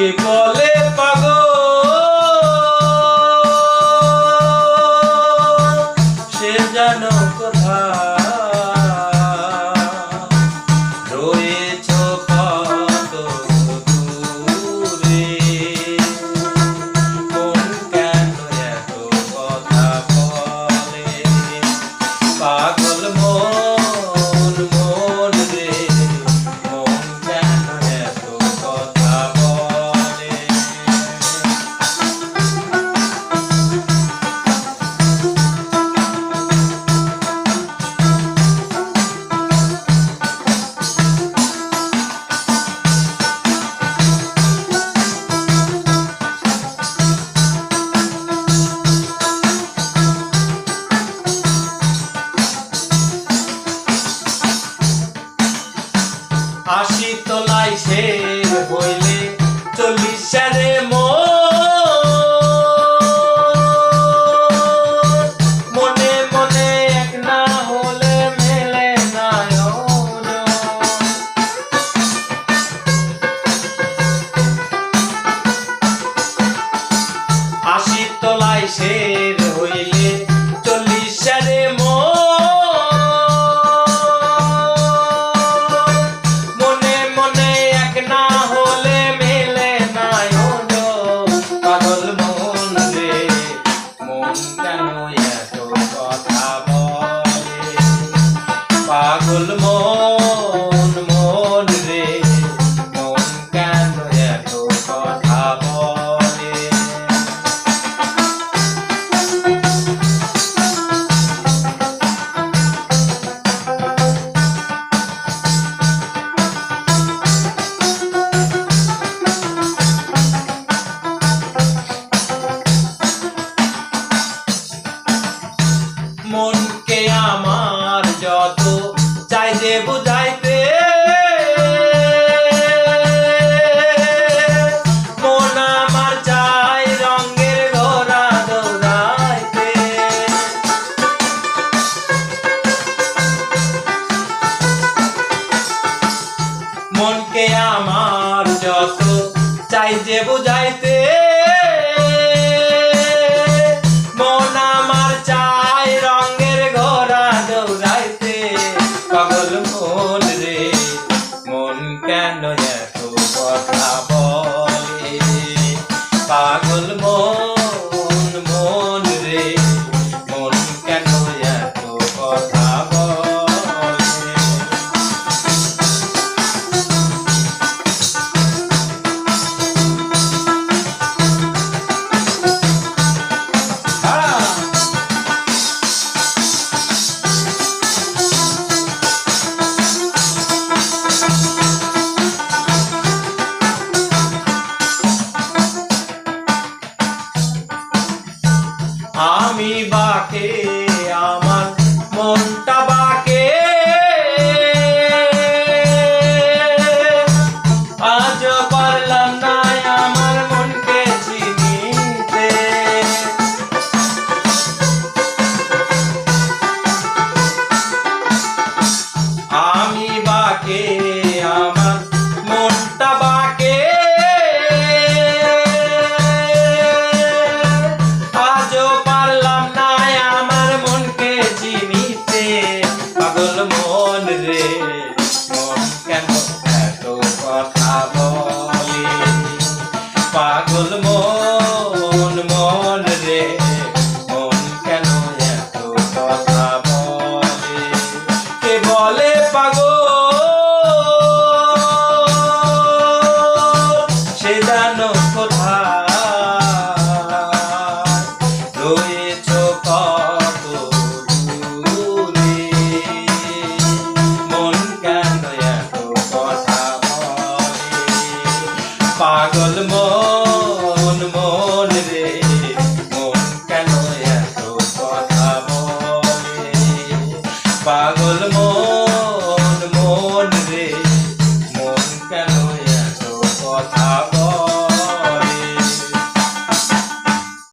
তাকে বলে পাগল? সে জানো কোথায়? যে বুঝাইতে। মন মনকে আমার যত চাই যে বুঝাইতে। পাগল